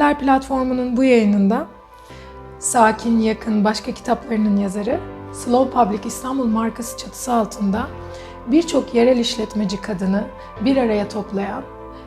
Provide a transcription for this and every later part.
Gayretliler platformunun bu yayınında Sakin Yakın başka kitaplarının yazarı Slow Public İstanbul markası çatısı altında birçok yerel işletmeci kadını bir araya toplayan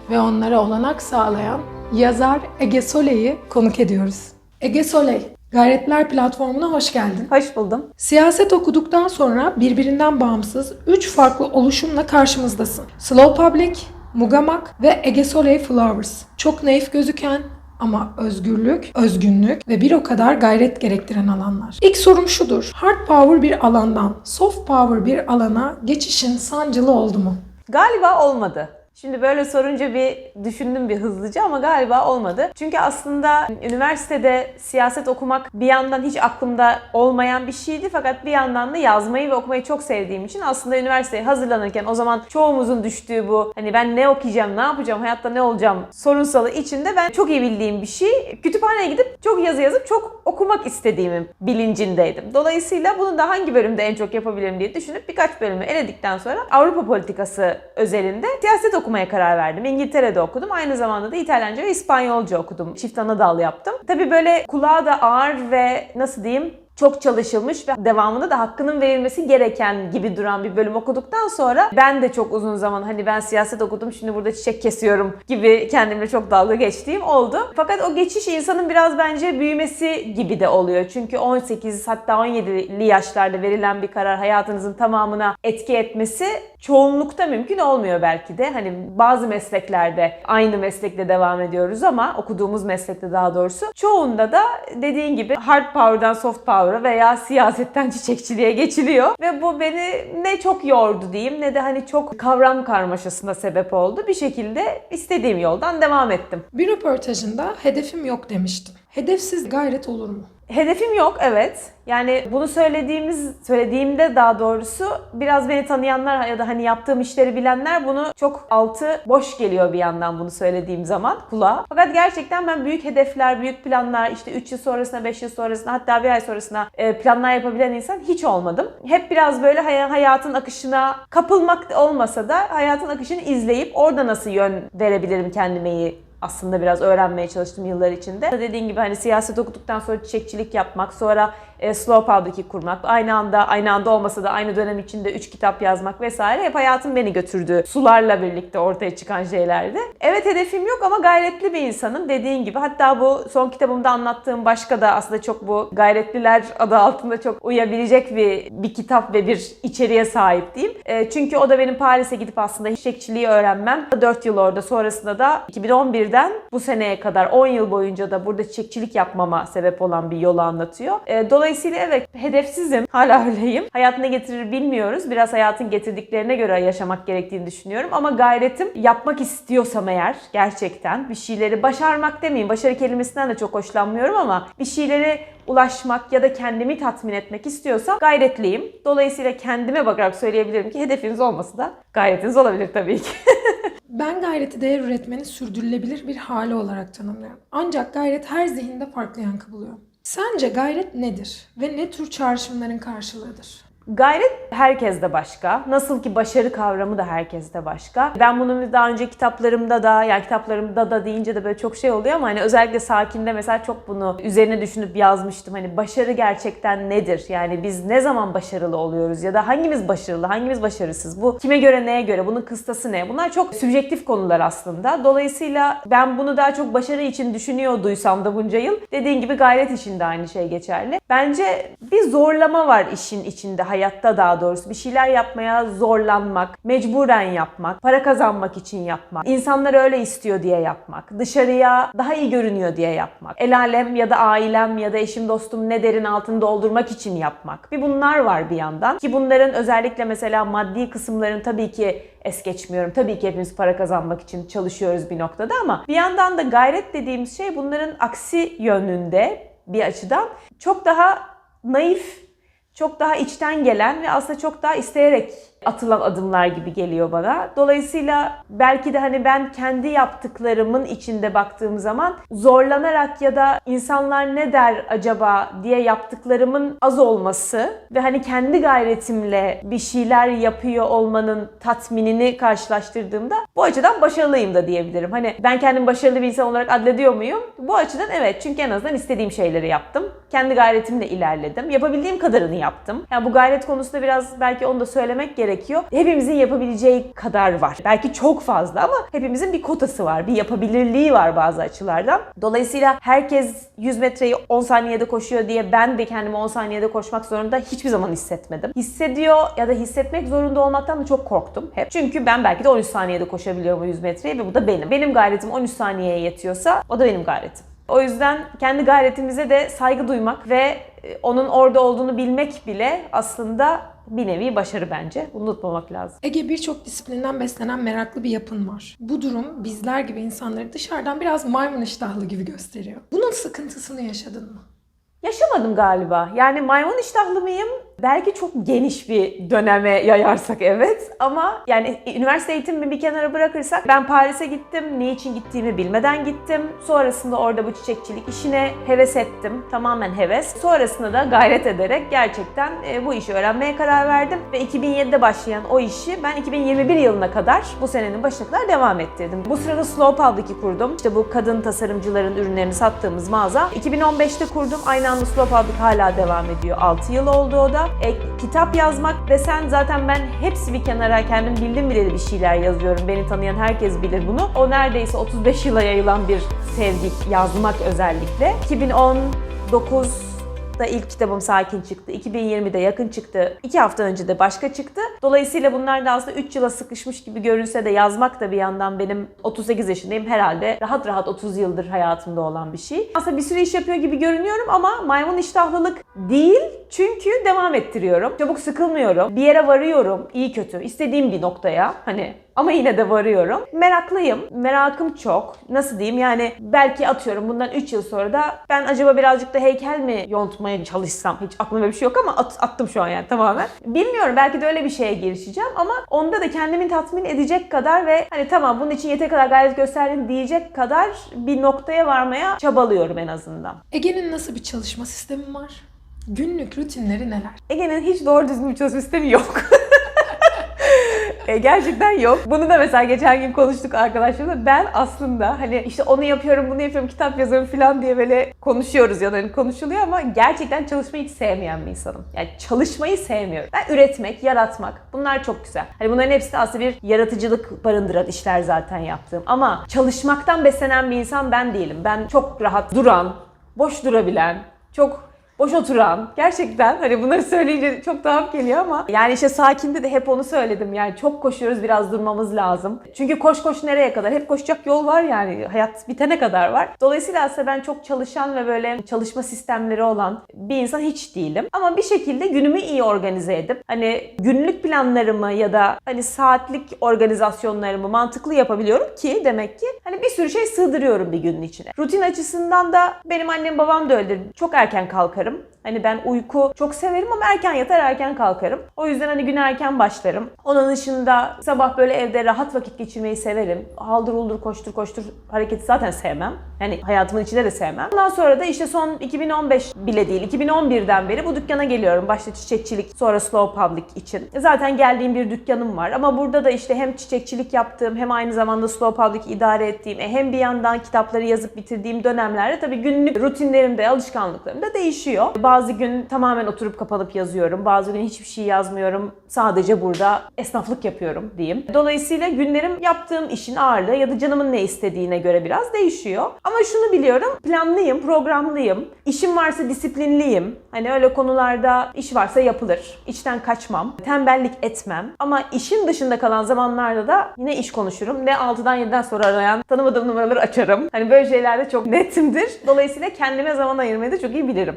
ve onlara olanak sağlayan yazar Ege Soley'i konuk ediyoruz. Ege Soley, Gayretliler platformuna hoş geldin. Hoş buldum. Siyaset okuduktan sonra birbirinden bağımsız 3 farklı oluşumla karşımızdasın. Slow Public, Mugamak ve Ege Soley Flowers. Çok naif gözüken ama özgürlük, özgünlük ve bir o kadar gayret gerektiren alanlar. İlk sorum şudur. Hard power bir alandan soft power bir alana geçişin sancılı oldu mu? Galiba olmadı. Şimdi böyle sorunca bir düşündüm bir hızlıca ama galiba olmadı. Çünkü aslında üniversitede siyaset okumak bir yandan hiç aklımda olmayan bir şeydi fakat bir yandan da yazmayı ve okumayı çok sevdiğim için aslında üniversiteye hazırlanırken o zaman çoğumuzun düştüğü bu hani ben ne okuyacağım, ne yapacağım, hayatta ne olacağım sorunsalı içinde ben çok iyi bildiğim bir şey. Kütüphaneye gidip çok yazı yazıp çok okumak istediğimin bilincindeydim. Dolayısıyla bunu da hangi bölümde en çok yapabilirim diye düşünüp birkaç bölümü eledikten sonra Avrupa politikası özelinde siyaset okumaya karar verdim. İngiltere'de okudum. Aynı zamanda da İtalyanca ve İspanyolca okudum. Çift ana dal yaptım. Tabii böyle kulağa da ağır ve nasıl diyeyim çok çalışılmış ve devamında da hakkının verilmesi gereken gibi duran bir bölüm okuduktan sonra ben de çok uzun zaman hani ben siyaset okudum şimdi burada çiçek kesiyorum gibi kendimle çok dalga geçtiğim oldu. Fakat o geçiş insanın biraz bence büyümesi gibi de oluyor. Çünkü 18 hatta 17'li yaşlarda verilen bir karar hayatınızın tamamına etki etmesi çoğunlukta mümkün olmuyor belki de. Hani bazı mesleklerde aynı meslekle devam ediyoruz ama okuduğumuz meslekte daha doğrusu çoğunda da dediğin gibi hard power'dan soft power'a veya siyasetten çiçekçiliğe geçiliyor ve bu beni ne çok yordu diyeyim ne de hani çok kavram karmaşasına sebep oldu. Bir şekilde istediğim yoldan devam ettim. Bir röportajında hedefim yok demiştin. Hedefsiz gayret olur mu? Hedefim yok evet. Yani bunu söylediğimiz söylediğimde daha doğrusu biraz beni tanıyanlar ya da hani yaptığım işleri bilenler bunu çok altı boş geliyor bir yandan bunu söylediğim zaman kulağa. Fakat gerçekten ben büyük hedefler, büyük planlar işte 3 yıl sonrasına, 5 yıl sonrasına hatta bir ay sonrasına e, planlar yapabilen insan hiç olmadım. Hep biraz böyle hay- hayatın akışına kapılmak olmasa da hayatın akışını izleyip orada nasıl yön verebilirim kendime aslında biraz öğrenmeye çalıştım yıllar içinde. Dediğin gibi hani siyaset okuduktan sonra çiçekçilik yapmak, sonra e, Slow Public'i kurmak, aynı anda aynı anda olmasa da aynı dönem içinde 3 kitap yazmak vesaire hep hayatım beni götürdü. Sularla birlikte ortaya çıkan şeylerdi. Evet hedefim yok ama gayretli bir insanım dediğin gibi. Hatta bu son kitabımda anlattığım başka da aslında çok bu gayretliler adı altında çok uyabilecek bir bir kitap ve bir içeriğe sahip diyeyim. E, çünkü o da benim Paris'e gidip aslında çiçekçiliği öğrenmem. 4 yıl orada sonrasında da 2011'den bu seneye kadar 10 yıl boyunca da burada çiçekçilik yapmama sebep olan bir yolu anlatıyor. E, dolayısıyla evet hedefsizim. Hala öyleyim. Hayat ne getirir bilmiyoruz. Biraz hayatın getirdiklerine göre yaşamak gerektiğini düşünüyorum. Ama gayretim yapmak istiyorsam eğer gerçekten bir şeyleri başarmak demeyeyim. Başarı kelimesinden de çok hoşlanmıyorum ama bir şeyleri ulaşmak ya da kendimi tatmin etmek istiyorsam gayretliyim. Dolayısıyla kendime bakarak söyleyebilirim ki hedefiniz olması da gayretiniz olabilir tabii ki. Ben gayreti değer üretmenin sürdürülebilir bir hali olarak tanımlıyorum. Ancak gayret her zihinde farklı yankı buluyor. Sence gayret nedir ve ne tür çağrışımların karşılığıdır? Gayret herkeste başka. Nasıl ki başarı kavramı da herkeste başka. Ben bunu daha önce kitaplarımda da, yani kitaplarımda da deyince de böyle çok şey oluyor ama hani özellikle Sakin'de mesela çok bunu üzerine düşünüp yazmıştım. Hani başarı gerçekten nedir? Yani biz ne zaman başarılı oluyoruz ya da hangimiz başarılı, hangimiz başarısız? Bu kime göre, neye göre? Bunun kıstası ne? Bunlar çok sübjektif konular aslında. Dolayısıyla ben bunu daha çok başarı için düşünüyorduysam da bunca yıl dediğin gibi gayret için de aynı şey geçerli. Bence bir zorlama var işin içinde hayatta daha doğrusu bir şeyler yapmaya zorlanmak, mecburen yapmak, para kazanmak için yapmak, insanlar öyle istiyor diye yapmak, dışarıya daha iyi görünüyor diye yapmak, el alem ya da ailem ya da eşim dostum ne derin altını doldurmak için yapmak. Bir bunlar var bir yandan ki bunların özellikle mesela maddi kısımların tabii ki es geçmiyorum. Tabii ki hepimiz para kazanmak için çalışıyoruz bir noktada ama bir yandan da gayret dediğimiz şey bunların aksi yönünde bir açıdan çok daha naif çok daha içten gelen ve aslında çok daha isteyerek atılan adımlar gibi geliyor bana. Dolayısıyla belki de hani ben kendi yaptıklarımın içinde baktığım zaman zorlanarak ya da insanlar ne der acaba diye yaptıklarımın az olması ve hani kendi gayretimle bir şeyler yapıyor olmanın tatminini karşılaştırdığımda bu açıdan başarılıyım da diyebilirim. Hani ben kendimi başarılı bir insan olarak adlediyor muyum? Bu açıdan evet çünkü en azından istediğim şeyleri yaptım. Kendi gayretimle ilerledim. Yapabildiğim kadarını yaptım. Yani bu gayret konusunda biraz belki onu da söylemek gerekiyor. Hepimizin yapabileceği kadar var. Belki çok fazla ama hepimizin bir kotası var. Bir yapabilirliği var bazı açılardan. Dolayısıyla herkes 100 metreyi 10 saniyede koşuyor diye ben de kendimi 10 saniyede koşmak zorunda hiçbir zaman hissetmedim. Hissediyor ya da hissetmek zorunda olmaktan da çok korktum hep. Çünkü ben belki de 13 saniyede koşabiliyorum o 100 metreyi ve bu da benim. Benim gayretim 13 saniyeye yetiyorsa o da benim gayretim. O yüzden kendi gayretimize de saygı duymak ve e, onun orada olduğunu bilmek bile aslında bir nevi başarı bence. Bunu unutmamak lazım. Ege birçok disiplinden beslenen meraklı bir yapın var. Bu durum bizler gibi insanları dışarıdan biraz maymun iştahlı gibi gösteriyor. Bunun sıkıntısını yaşadın mı? Yaşamadım galiba. Yani maymun iştahlı mıyım? Belki çok geniş bir döneme yayarsak evet. Ama yani üniversite eğitimimi bir kenara bırakırsak ben Paris'e gittim. Niçin gittiğimi bilmeden gittim. Sonrasında orada bu çiçekçilik işine heves ettim. Tamamen heves. Sonrasında da gayret ederek gerçekten e, bu işi öğrenmeye karar verdim. Ve 2007'de başlayan o işi ben 2021 yılına kadar bu senenin başına kadar devam ettirdim. Bu sırada Slow Public'i kurdum. İşte bu kadın tasarımcıların ürünlerini sattığımız mağaza. 2015'te kurdum. Aynı anda Slow Public hala devam ediyor. 6 yıl oldu o da. E, kitap yazmak desen zaten ben hepsi bir kenara kendim bildim bileli bir şeyler yazıyorum. Beni tanıyan herkes bilir bunu. O neredeyse 35 yıla yayılan bir sevgi yazmak özellikle. 2019 da ilk kitabım Sakin çıktı. 2020'de yakın çıktı. 2 hafta önce de başka çıktı. Dolayısıyla bunlar da aslında 3 yıla sıkışmış gibi görünse de yazmak da bir yandan benim 38 yaşındayım herhalde rahat rahat 30 yıldır hayatımda olan bir şey. Aslında bir sürü iş yapıyor gibi görünüyorum ama maymun iştahlılık değil. Çünkü devam ettiriyorum. Çabuk sıkılmıyorum. Bir yere varıyorum. iyi kötü. istediğim bir noktaya. Hani ama yine de varıyorum. Meraklıyım. Merakım çok. Nasıl diyeyim yani belki atıyorum bundan 3 yıl sonra da ben acaba birazcık da heykel mi yontmaya çalışsam? Hiç aklıma bir şey yok ama at- attım şu an yani tamamen. Bilmiyorum belki de öyle bir şeye girişeceğim ama onda da kendimi tatmin edecek kadar ve hani tamam bunun için yeteri kadar gayret gösterdim diyecek kadar bir noktaya varmaya çabalıyorum en azından. Ege'nin nasıl bir çalışma sistemi var? Günlük rutinleri neler? Ege'nin hiç doğru düzgün bir çalışma sistemi yok. E, gerçekten yok. Bunu da mesela geçen gün konuştuk arkadaşlarımla. Ben aslında hani işte onu yapıyorum, bunu yapıyorum, kitap yazıyorum falan diye böyle konuşuyoruz ya da hani konuşuluyor ama gerçekten çalışmayı hiç sevmeyen bir insanım. Yani çalışmayı sevmiyorum. Ben üretmek, yaratmak bunlar çok güzel. Hani bunların hepsi de aslında bir yaratıcılık barındıran işler zaten yaptığım. Ama çalışmaktan beslenen bir insan ben değilim. Ben çok rahat duran, boş durabilen, çok boş oturan gerçekten hani bunları söyleyince çok tuhaf geliyor ama yani işte sakinde de hep onu söyledim yani çok koşuyoruz biraz durmamız lazım. Çünkü koş koş nereye kadar? Hep koşacak yol var yani hayat bitene kadar var. Dolayısıyla aslında ben çok çalışan ve böyle çalışma sistemleri olan bir insan hiç değilim. Ama bir şekilde günümü iyi organize edip hani günlük planlarımı ya da hani saatlik organizasyonlarımı mantıklı yapabiliyorum ki demek ki hani bir sürü şey sığdırıyorum bir günün içine. Rutin açısından da benim annem babam da öyledir. Çok erken kalkarım. Hani ben uyku çok severim ama erken yatar erken kalkarım. O yüzden hani güne erken başlarım. Onun dışında sabah böyle evde rahat vakit geçirmeyi severim. Haldır uldur koştur koştur hareketi zaten sevmem. Yani hayatımın içinde de sevmem. Ondan sonra da işte son 2015 bile değil 2011'den beri bu dükkana geliyorum. Başta çiçekçilik sonra Slow Public için. Zaten geldiğim bir dükkanım var ama burada da işte hem çiçekçilik yaptığım hem aynı zamanda Slow Public idare ettiğim e, hem bir yandan kitapları yazıp bitirdiğim dönemlerde tabii günlük rutinlerimde, alışkanlıklarım da değişiyor. Bazı gün tamamen oturup kapanıp yazıyorum. Bazı gün hiçbir şey yazmıyorum. Sadece burada esnaflık yapıyorum diyeyim. Dolayısıyla günlerim yaptığım işin ağırlığı ya da canımın ne istediğine göre biraz değişiyor. Ama şunu biliyorum. Planlıyım, programlıyım. İşim varsa disiplinliyim. Hani öyle konularda iş varsa yapılır. İşten kaçmam. Tembellik etmem. Ama işin dışında kalan zamanlarda da yine iş konuşurum. Ne 6'dan 7'den sonra arayan tanımadığım numaraları açarım. Hani böyle şeylerde çok netimdir. Dolayısıyla kendime zaman ayırmayı da çok iyi bilirim.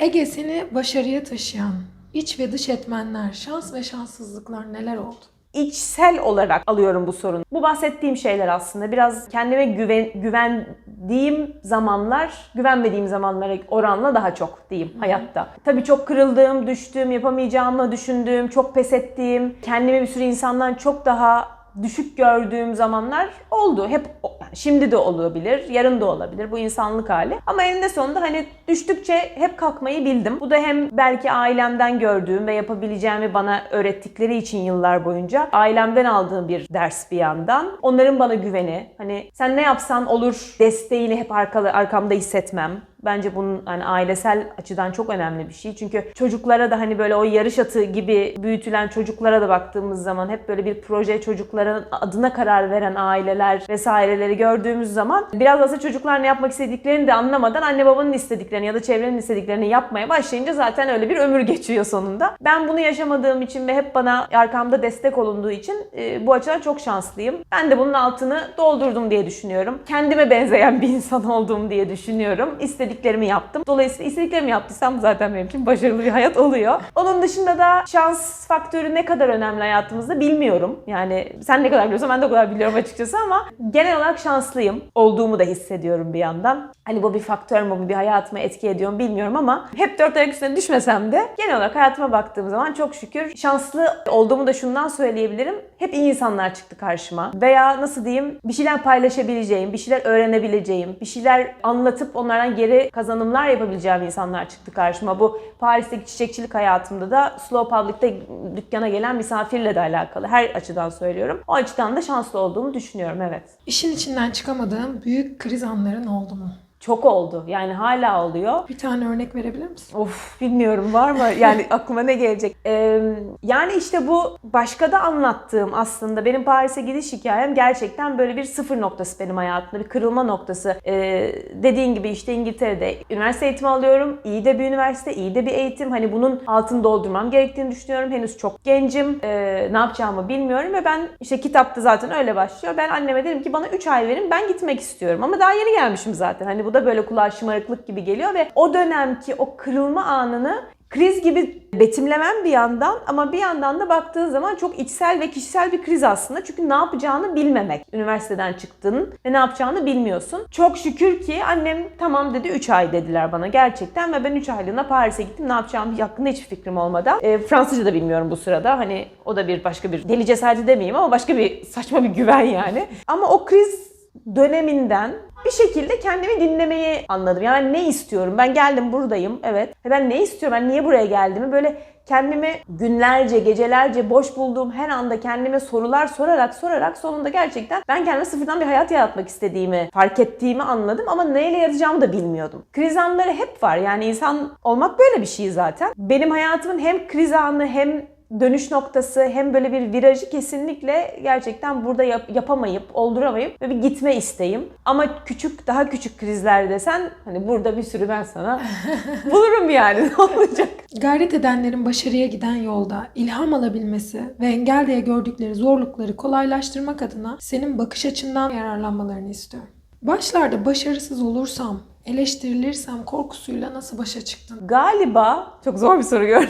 Ege seni başarıya taşıyan iç ve dış etmenler, şans ve şanssızlıklar neler oldu? içsel olarak alıyorum bu sorunu. Bu bahsettiğim şeyler aslında biraz kendime güven, güvendiğim zamanlar, güvenmediğim zamanlara oranla daha çok diyeyim hayatta. Tabii çok kırıldığım, düştüğüm, yapamayacağımı düşündüğüm, çok pes ettiğim, kendimi bir sürü insandan çok daha düşük gördüğüm zamanlar oldu. Hep yani şimdi de olabilir, yarın da olabilir. Bu insanlık hali. Ama eninde sonunda hani düştükçe hep kalkmayı bildim. Bu da hem belki ailemden gördüğüm ve yapabileceğimi bana öğrettikleri için yıllar boyunca ailemden aldığım bir ders bir yandan. Onların bana güveni. Hani sen ne yapsan olur desteğini hep arkalı, arkamda hissetmem. Bence bunun hani ailesel açıdan çok önemli bir şey. Çünkü çocuklara da hani böyle o yarış atı gibi büyütülen çocuklara da baktığımız zaman hep böyle bir proje çocukların adına karar veren aileler vesaireleri gördüğümüz zaman biraz aslında çocuklar ne yapmak istediklerini de anlamadan anne babanın istediklerini ya da çevrenin istediklerini yapmaya başlayınca zaten öyle bir ömür geçiyor sonunda. Ben bunu yaşamadığım için ve hep bana arkamda destek olunduğu için e, bu açıdan çok şanslıyım. Ben de bunun altını doldurdum diye düşünüyorum. Kendime benzeyen bir insan olduğum diye düşünüyorum. İstediğim istediklerimi yaptım. Dolayısıyla istediklerimi yaptıysam zaten benim için başarılı bir hayat oluyor. Onun dışında da şans faktörü ne kadar önemli hayatımızda bilmiyorum. Yani sen ne kadar biliyorsan ben de o kadar biliyorum açıkçası ama genel olarak şanslıyım. Olduğumu da hissediyorum bir yandan. Hani bu bir faktör mü, bu bir hayatıma etki ediyor mu bilmiyorum ama hep dört ayak üstüne düşmesem de genel olarak hayatıma baktığım zaman çok şükür şanslı olduğumu da şundan söyleyebilirim. Hep iyi insanlar çıktı karşıma. Veya nasıl diyeyim bir şeyler paylaşabileceğim, bir şeyler öğrenebileceğim, bir şeyler anlatıp onlardan geri kazanımlar yapabileceğim insanlar çıktı karşıma. Bu Paris'teki çiçekçilik hayatımda da Slow Public'te dükkana gelen misafirle de alakalı. Her açıdan söylüyorum. O açıdan da şanslı olduğumu düşünüyorum evet. İşin içinden çıkamadığın büyük kriz anların oldu mu? Çok oldu. Yani hala oluyor. Bir tane örnek verebilir misin? Of bilmiyorum var mı? Yani aklıma ne gelecek? Ee, yani işte bu başka da anlattığım aslında benim Paris'e gidiş hikayem gerçekten böyle bir sıfır noktası benim hayatımda. Bir kırılma noktası. Ee, dediğin gibi işte İngiltere'de üniversite eğitimi alıyorum. İyi de bir üniversite, iyi de bir eğitim. Hani bunun altını doldurmam gerektiğini düşünüyorum. Henüz çok gencim. Ee, ne yapacağımı bilmiyorum ve ben işte kitapta zaten öyle başlıyor. Ben anneme dedim ki bana 3 ay verin ben gitmek istiyorum. Ama daha yeni gelmişim zaten. Hani bu da böyle kulağa şımarıklık gibi geliyor ve o dönemki o kırılma anını kriz gibi betimlemem bir yandan ama bir yandan da baktığın zaman çok içsel ve kişisel bir kriz aslında. Çünkü ne yapacağını bilmemek. Üniversiteden çıktın ve ne yapacağını bilmiyorsun. Çok şükür ki annem tamam dedi 3 ay dediler bana gerçekten ve ben 3 aylığına Paris'e gittim. Ne yapacağım hakkında hiçbir fikrim olmadan. E, Fransızca da bilmiyorum bu sırada. Hani o da bir başka bir deli cesareti demeyeyim ama başka bir saçma bir güven yani. Ama o kriz döneminden bir şekilde kendimi dinlemeyi anladım. Yani ne istiyorum? Ben geldim buradayım. Evet. Ve ben ne istiyorum? Ben niye buraya geldiğimi böyle kendimi günlerce, gecelerce boş bulduğum her anda kendime sorular sorarak sorarak sonunda gerçekten ben kendime sıfırdan bir hayat yaratmak istediğimi, fark ettiğimi anladım ama neyle yaratacağımı da bilmiyordum. Kriz anları hep var. Yani insan olmak böyle bir şey zaten. Benim hayatımın hem kriz anı hem dönüş noktası hem böyle bir virajı kesinlikle gerçekten burada yap- yapamayıp, olduramayıp ve bir gitme isteğim. Ama küçük, daha küçük krizler desen hani burada bir sürü ben sana bulurum yani ne olacak? Gayret edenlerin başarıya giden yolda ilham alabilmesi ve engel diye gördükleri zorlukları kolaylaştırmak adına senin bakış açından yararlanmalarını istiyorum. Başlarda başarısız olursam, eleştirilirsem korkusuyla nasıl başa çıktın? Galiba, çok zor bir soru gördüm.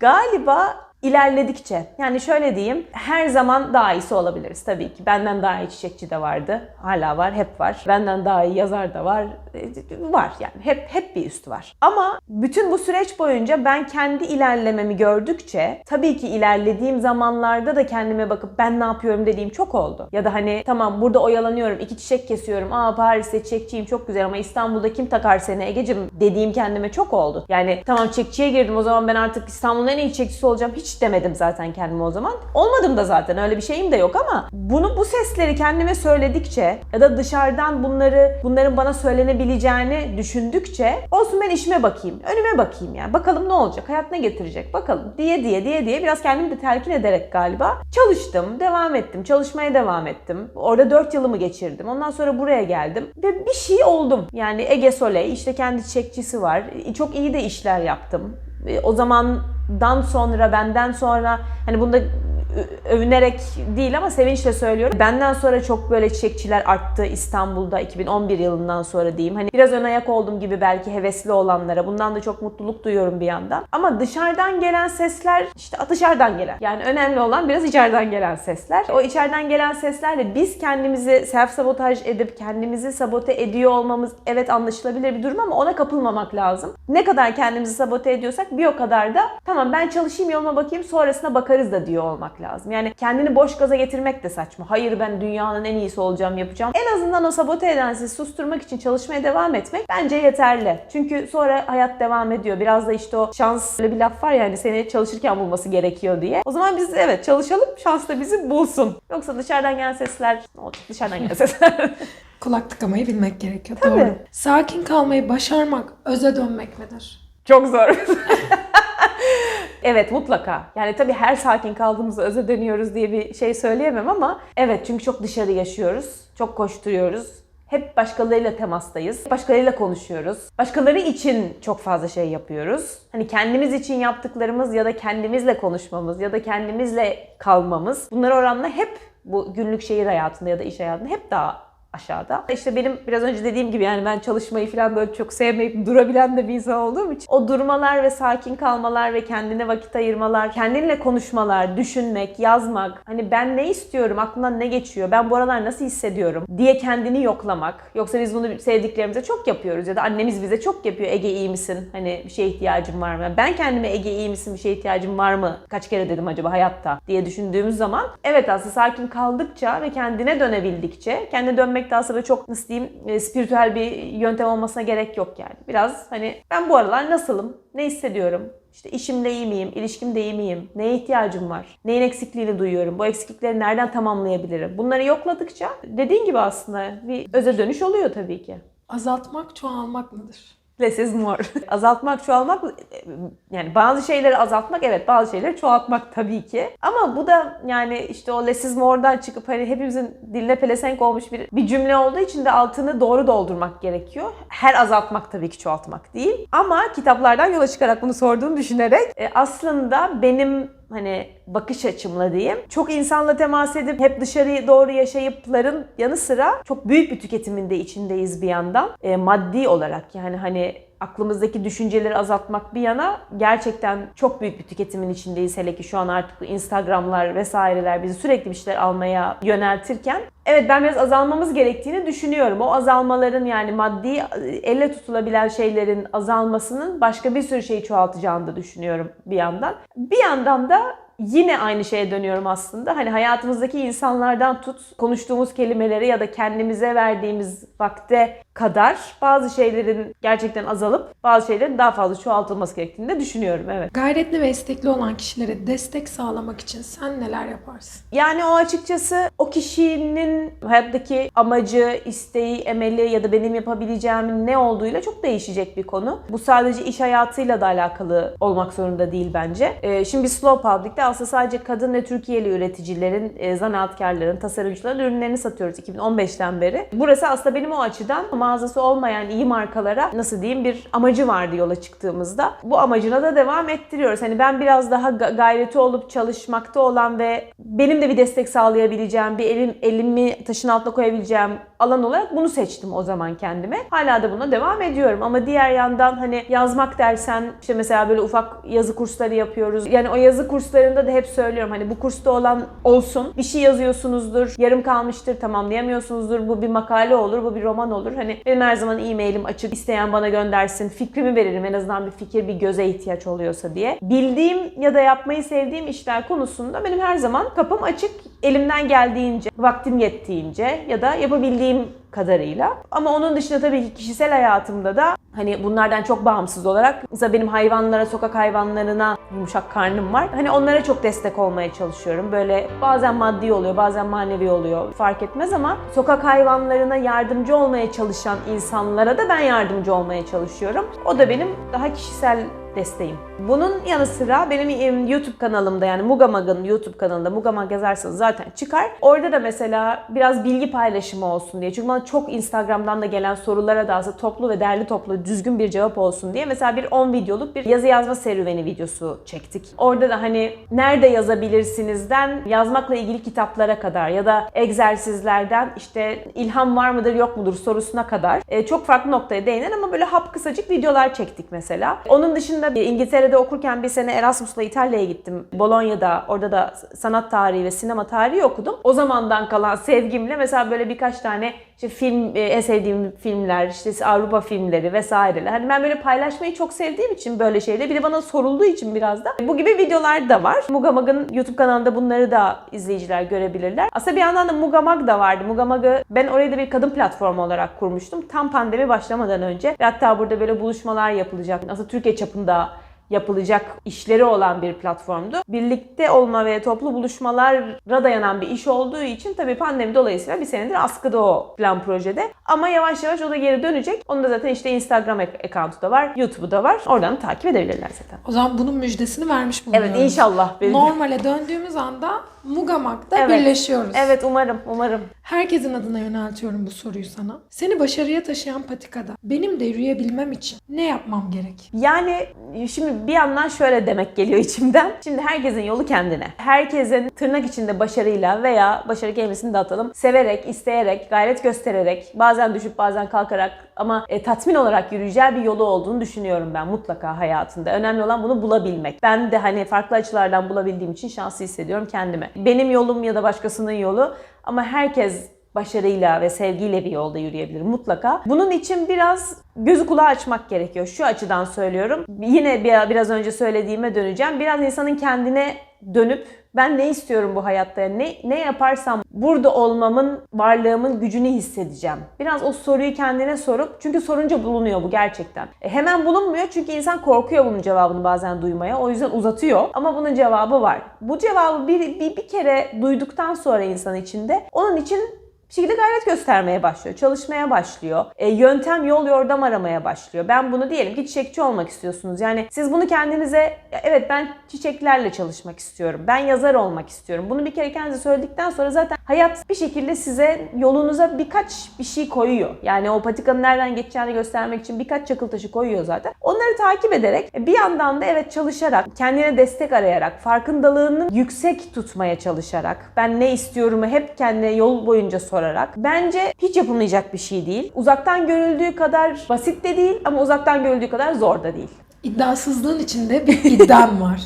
Galiba ilerledikçe yani şöyle diyeyim her zaman daha iyisi olabiliriz tabii ki. Benden daha iyi çiçekçi de vardı. Hala var, hep var. Benden daha iyi yazar da var. Var yani. Hep hep bir üst var. Ama bütün bu süreç boyunca ben kendi ilerlememi gördükçe tabii ki ilerlediğim zamanlarda da kendime bakıp ben ne yapıyorum dediğim çok oldu. Ya da hani tamam burada oyalanıyorum, iki çiçek kesiyorum. Aa Paris'te çiçekçiyim çok güzel ama İstanbul'da kim takar seni Egecim dediğim kendime çok oldu. Yani tamam çiçekçiye girdim o zaman ben artık İstanbul'un en iyi çiçekçisi olacağım. Hiç demedim zaten kendime o zaman. Olmadım da zaten öyle bir şeyim de yok ama bunu bu sesleri kendime söyledikçe ya da dışarıdan bunları bunların bana söylenebileceğini düşündükçe olsun ben işime bakayım. Önüme bakayım yani. Bakalım ne olacak? Hayat ne getirecek? Bakalım diye diye diye diye biraz kendimi de telkin ederek galiba çalıştım, devam ettim. Çalışmaya devam ettim. Orada 4 yılımı geçirdim. Ondan sonra buraya geldim ve bir şey oldum. Yani Ege Soley işte kendi çiçekçisi var. Çok iyi de işler yaptım. E, O zamandan sonra benden sonra hani bunda övünerek değil ama sevinçle söylüyorum. Benden sonra çok böyle çiçekçiler arttı İstanbul'da 2011 yılından sonra diyeyim. Hani biraz ön ayak oldum gibi belki hevesli olanlara. Bundan da çok mutluluk duyuyorum bir yandan. Ama dışarıdan gelen sesler işte dışarıdan gelen. Yani önemli olan biraz içeriden gelen sesler. O içeriden gelen seslerle biz kendimizi self sabotaj edip kendimizi sabote ediyor olmamız evet anlaşılabilir bir durum ama ona kapılmamak lazım. Ne kadar kendimizi sabote ediyorsak bir o kadar da tamam ben çalışayım yoluma bakayım sonrasına bakarız da diyor olmak lazım. Yani kendini boş gaza getirmek de saçma. Hayır ben dünyanın en iyisi olacağım yapacağım. En azından o sabote eden susturmak için çalışmaya devam etmek bence yeterli. Çünkü sonra hayat devam ediyor. Biraz da işte o şans öyle bir laf var ya hani seni çalışırken bulması gerekiyor diye. O zaman biz evet çalışalım şans da bizi bulsun. Yoksa dışarıdan gelen sesler ne olacak? Dışarıdan gelen sesler. Kulak tıkamayı bilmek gerekiyor. Tabii. Doğru. Sakin kalmayı başarmak öze dönmek midir? Çok zor. evet mutlaka. Yani tabii her sakin kaldığımızda öze dönüyoruz diye bir şey söyleyemem ama evet çünkü çok dışarı yaşıyoruz. Çok koşturuyoruz. Hep başkalarıyla temastayız. Başkalarıyla konuşuyoruz. Başkaları için çok fazla şey yapıyoruz. Hani kendimiz için yaptıklarımız ya da kendimizle konuşmamız ya da kendimizle kalmamız bunlar oranla hep bu günlük şehir hayatında ya da iş hayatında hep daha aşağıda. İşte benim biraz önce dediğim gibi yani ben çalışmayı falan böyle çok sevmeyip durabilen de bir insan olduğum için o durmalar ve sakin kalmalar ve kendine vakit ayırmalar, kendinle konuşmalar, düşünmek, yazmak, hani ben ne istiyorum, aklımdan ne geçiyor, ben bu aralar nasıl hissediyorum diye kendini yoklamak. Yoksa biz bunu sevdiklerimize çok yapıyoruz ya da annemiz bize çok yapıyor. Ege iyi misin? Hani bir şeye ihtiyacın var mı? Ben kendime Ege iyi misin? Bir şeye ihtiyacım var mı? Kaç kere dedim acaba hayatta diye düşündüğümüz zaman evet aslında sakin kaldıkça ve kendine dönebildikçe kendine dönmek de aslında çok nasıl diyeyim e, spiritüel bir yöntem olmasına gerek yok yani. Biraz hani ben bu aralar nasılım? Ne hissediyorum? İşte işimde iyi miyim? İlişkimde iyi miyim? Neye ihtiyacım var? Neyin eksikliğini duyuyorum? Bu eksiklikleri nereden tamamlayabilirim? Bunları yokladıkça dediğin gibi aslında bir öze dönüş oluyor tabii ki. Azaltmak, çoğalmak mıdır? Less is more. azaltmak, çoğalmak yani bazı şeyleri azaltmak evet bazı şeyleri çoğaltmak tabii ki. Ama bu da yani işte o less is more'dan çıkıp hani hepimizin diline pelesenk olmuş bir, bir cümle olduğu için de altını doğru doldurmak gerekiyor. Her azaltmak tabii ki çoğaltmak değil. Ama kitaplardan yola çıkarak bunu sorduğunu düşünerek e, aslında benim hani bakış açımla diyeyim. Çok insanla temas edip hep dışarıya doğru yaşayıpların yanı sıra çok büyük bir tüketimin de içindeyiz bir yandan. E, maddi olarak yani hani aklımızdaki düşünceleri azaltmak bir yana gerçekten çok büyük bir tüketimin içindeyiz. Hele ki şu an artık bu Instagramlar vesaireler bizi sürekli bir şeyler almaya yöneltirken Evet ben biraz azalmamız gerektiğini düşünüyorum. O azalmaların yani maddi elle tutulabilen şeylerin azalmasının başka bir sürü şeyi çoğaltacağını da düşünüyorum bir yandan. Bir yandan da yine aynı şeye dönüyorum aslında. Hani hayatımızdaki insanlardan tut, konuştuğumuz kelimeleri ya da kendimize verdiğimiz vakte kadar bazı şeylerin gerçekten azalıp bazı şeylerin daha fazla çoğaltılması gerektiğini de düşünüyorum. Evet. Gayretli ve istekli olan kişilere destek sağlamak için sen neler yaparsın? Yani o açıkçası o kişinin hayattaki amacı, isteği, emeli ya da benim yapabileceğimin ne olduğuyla çok değişecek bir konu. Bu sadece iş hayatıyla da alakalı olmak zorunda değil bence. Ee, şimdi biz Slow Public'te aslında sadece kadın ve Türkiye'li üreticilerin, e, zanaatkarların, tasarımcıların ürünlerini satıyoruz 2015'ten beri. Burası aslında benim o açıdan mağazası olmayan iyi markalara nasıl diyeyim bir amacı vardı yola çıktığımızda. Bu amacına da devam ettiriyoruz. Hani ben biraz daha ga- gayreti olup çalışmakta olan ve benim de bir destek sağlayabileceğim, bir elim elimi taşın altına koyabileceğim alan olarak bunu seçtim o zaman kendime. Hala da buna devam ediyorum ama diğer yandan hani yazmak dersen işte mesela böyle ufak yazı kursları yapıyoruz. Yani o yazı kurslarında da hep söylüyorum hani bu kursta olan olsun. Bir şey yazıyorsunuzdur, yarım kalmıştır, tamamlayamıyorsunuzdur. Bu bir makale olur, bu bir roman olur. Hani benim her zaman e-mailim açık. isteyen bana göndersin. Fikrimi veririm en azından bir fikir, bir göze ihtiyaç oluyorsa diye. Bildiğim ya da yapmayı sevdiğim işler konusunda benim her zaman kapım açık. Elimden geldiğince, vaktim yettiğince ya da yapabildiğim kadarıyla. Ama onun dışında tabii ki kişisel hayatımda da hani bunlardan çok bağımsız olarak mesela benim hayvanlara, sokak hayvanlarına yumuşak karnım var. Hani onlara çok destek olmaya çalışıyorum. Böyle bazen maddi oluyor, bazen manevi oluyor. Fark etmez ama sokak hayvanlarına yardımcı olmaya çalışan insanlara da ben yardımcı olmaya çalışıyorum. O da benim daha kişisel desteğim. Bunun yanı sıra benim YouTube kanalımda yani Mugamag'ın YouTube kanalında Mugamag yazarsanız zaten çıkar. Orada da mesela biraz bilgi paylaşımı olsun diye. Çünkü bana çok Instagram'dan da gelen sorulara da aslında toplu ve derli toplu düzgün bir cevap olsun diye mesela bir 10 videoluk bir yazı yazma serüveni videosu çektik. Orada da hani nerede yazabilirsinizden yazmakla ilgili kitaplara kadar ya da egzersizlerden işte ilham var mıdır yok mudur sorusuna kadar e, çok farklı noktaya değinen ama böyle hap kısacık videolar çektik mesela. Onun dışında bir İngiltere'de okurken bir sene Erasmus'la İtalya'ya gittim. Bolonya'da orada da sanat tarihi ve sinema tarihi okudum. O zamandan kalan sevgimle mesela böyle birkaç tane işte film e, en sevdiğim filmler, işte Avrupa filmleri vesaireler. Hani ben böyle paylaşmayı çok sevdiğim için böyle şeyle bir de bana sorulduğu için biraz da bu gibi videolar da var. Mugamag'ın YouTube kanalında bunları da izleyiciler görebilirler. Aslında bir yandan da Mugamag da vardı. Mugamag'ı ben orayı da bir kadın platformu olarak kurmuştum. Tam pandemi başlamadan önce. Ve hatta burada böyle buluşmalar yapılacak. Aslında Türkiye çapında yapılacak işleri olan bir platformdu. Birlikte olma ve toplu buluşmalara dayanan bir iş olduğu için tabii pandemi dolayısıyla bir senedir askıda o plan projede. Ama yavaş yavaş o da geri dönecek. Onun da zaten işte Instagram account'u da var, YouTube'u da var. Oradan takip edebilirler zaten. O zaman bunun müjdesini vermiş bulunuyoruz. Evet inşallah. Normale döndüğümüz anda Mugamak'ta Evet. birleşiyoruz. Evet umarım, umarım. Herkesin adına yöneltiyorum bu soruyu sana. Seni başarıya taşıyan patikada benim de yürüyebilmem için ne yapmam gerek? Yani şimdi bir yandan şöyle demek geliyor içimden. Şimdi herkesin yolu kendine. Herkesin tırnak içinde başarıyla veya başarı kelimesini de atalım. Severek, isteyerek, gayret göstererek, bazen düşüp bazen kalkarak ama e, tatmin olarak yürüyeceği bir yolu olduğunu düşünüyorum ben mutlaka hayatında. Önemli olan bunu bulabilmek. Ben de hani farklı açılardan bulabildiğim için şanslı hissediyorum Benim yolum ya da başkasının yolu ama herkes başarıyla ve sevgiyle bir yolda yürüyebilir mutlaka. Bunun için biraz gözü kulağı açmak gerekiyor. Şu açıdan söylüyorum. Yine bir- biraz önce söylediğime döneceğim. Biraz insanın kendine dönüp ben ne istiyorum bu hayatta? Ne ne yaparsam burada olmamın, varlığımın gücünü hissedeceğim. Biraz o soruyu kendine sorup çünkü sorunca bulunuyor bu gerçekten. E, hemen bulunmuyor çünkü insan korkuyor bunun cevabını bazen duymaya. O yüzden uzatıyor ama bunun cevabı var. Bu cevabı bir, bir, bir kere duyduktan sonra insan içinde onun için bir şekilde gayret göstermeye başlıyor, çalışmaya başlıyor. E, yöntem, yol, yordam aramaya başlıyor. Ben bunu diyelim ki çiçekçi olmak istiyorsunuz. Yani siz bunu kendinize, "Ya evet ben çiçeklerle çalışmak istiyorum, ben yazar olmak istiyorum. Bunu bir kere kendinize söyledikten sonra zaten hayat bir şekilde size yolunuza birkaç bir şey koyuyor. Yani o patikanın nereden geçeceğini göstermek için birkaç çakıl taşı koyuyor zaten. Onları takip ederek bir yandan da evet çalışarak, kendine destek arayarak, farkındalığını yüksek tutmaya çalışarak, ben ne istiyorumu hep kendine yol boyunca sorarak bence hiç yapılmayacak bir şey değil. Uzaktan görüldüğü kadar basit de değil ama uzaktan görüldüğü kadar zor da değil. İddiasızlığın içinde bir iddiam var.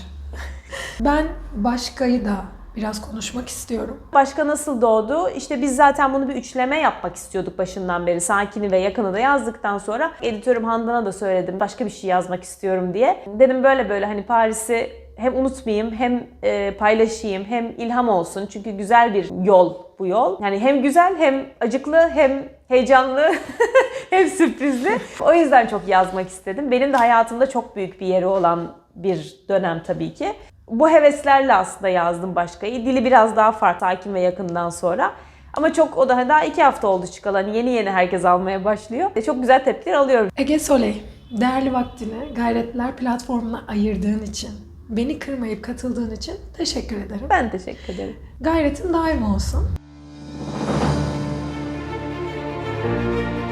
Ben başkayı da biraz konuşmak istiyorum. Başka nasıl doğdu? İşte biz zaten bunu bir üçleme yapmak istiyorduk başından beri. Sakini ve yakını da yazdıktan sonra editörüm Handan'a da söyledim. Başka bir şey yazmak istiyorum diye. Dedim böyle böyle hani Paris'i hem unutmayayım hem e, paylaşayım hem ilham olsun. Çünkü güzel bir yol bu yol. Yani hem güzel hem acıklı hem heyecanlı hem sürprizli. O yüzden çok yazmak istedim. Benim de hayatımda çok büyük bir yeri olan bir dönem tabii ki bu heveslerle aslında yazdım başkayı. Dili biraz daha farklı hakim ve yakından sonra. Ama çok o daha daha iki hafta oldu çıkalı. Hani yeni yeni herkes almaya başlıyor. E, çok güzel tepkiler alıyorum. Ege Soley, değerli vaktini Gayretler platformuna ayırdığın için, beni kırmayıp katıldığın için teşekkür ederim. Ben teşekkür ederim. Gayretin daim olsun. Müzik